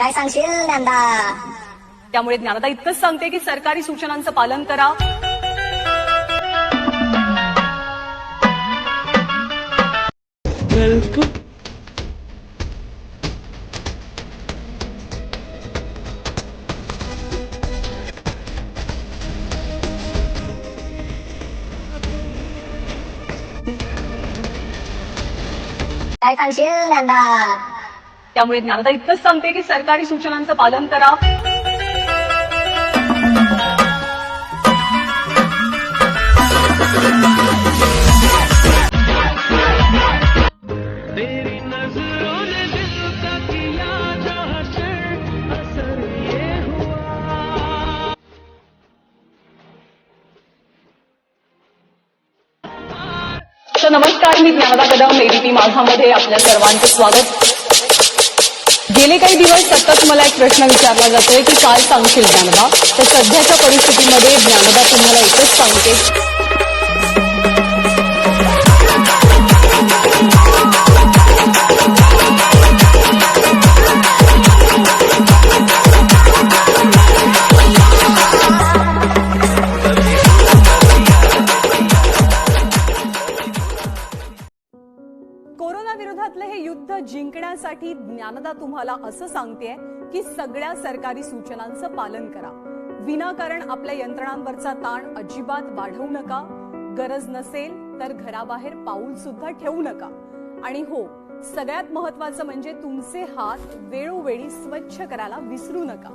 काय सांगशील ज्ञानदा? त्यामुळे ज्ञानदा इतकंच सांगते की सरकारी सूचनांचं पालन करा. काय सांगशील ज्ञानदा? त्यामुळे ज्ञानदा इतकंच सांगते की सरकारी सूचनांचं पालन करा. नमस्कार मी ज्ञानदा कदम एबीपी माझामध्ये आपल्या सर्वांचं स्वागत. गेले काही दिवस सतत मला एक प्रश्न विचारला जातोय की काय सांगशील ज्ञानबा? तर सध्याच्या परिस्थितीमध्ये ज्ञानबा तुम्हाला एकच सांगते. कोरोना विरोधातलं हे युद्ध जिंकण्यासाठी ज्ञानदा तुम्हाला असं सांगतेय की सगळ्या सरकारी सूचनांचं पालन करा. विनाकारण आपल्या यंत्रणांवरचा ताण अजिबात वाढवू नका. गरज नसेल तर घराबाहेर पाऊल सुद्धा ठेवू नका. आणि हो सगळ्यात महत्वाचं म्हणजे तुमचे हात वेळोवेळी स्वच्छ करायला विसरू नका.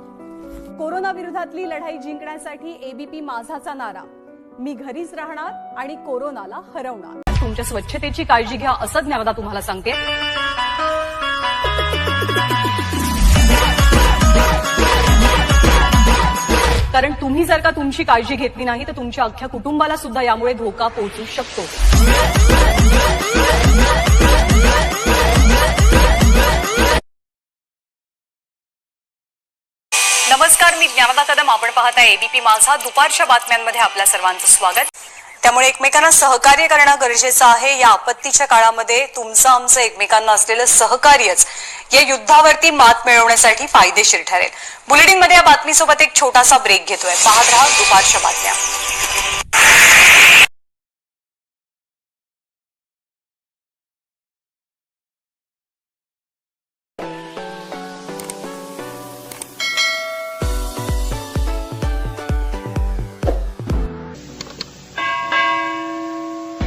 कोरोना विरोधातली लढाई जिंकण्यासाठी एबीपी माझाचा नारा. मी घरीच राहणार आणि कोरोनाला हरवणार. तुमच्या स्वच्छतेची काळजी घ्या असं ज्ञानदा तुम्हाला सांगते. कारण तुम्ही जर का तुमची काळजी घेतली नाही तर तुमच्या अख्ख्या कुटुंबाला सुद्धा यामुळे धोका पोहोचू शकतो. नमस्कार मी ज्ञानदा कदम. आपण पाहता एबीपी माझा. दुपारच्या बातम्यांमध्ये आपल्या सर्वांचं स्वागत. त्यामुळे एकमेकांना सहकार्य करणं गरजेचं आहे. या आपत्तीच्या काळामध्ये तुमचं आमचं एकमेकांना असलेलं सहकार्यच या युद्धावरती मात मिळवण्यासाठी फायदेशीर ठरेल. बुलेटिनमध्ये या बातमीसोबत एक छोटासा ब्रेक घेतोय. पाहत राहा दुपारच्या बातम्या.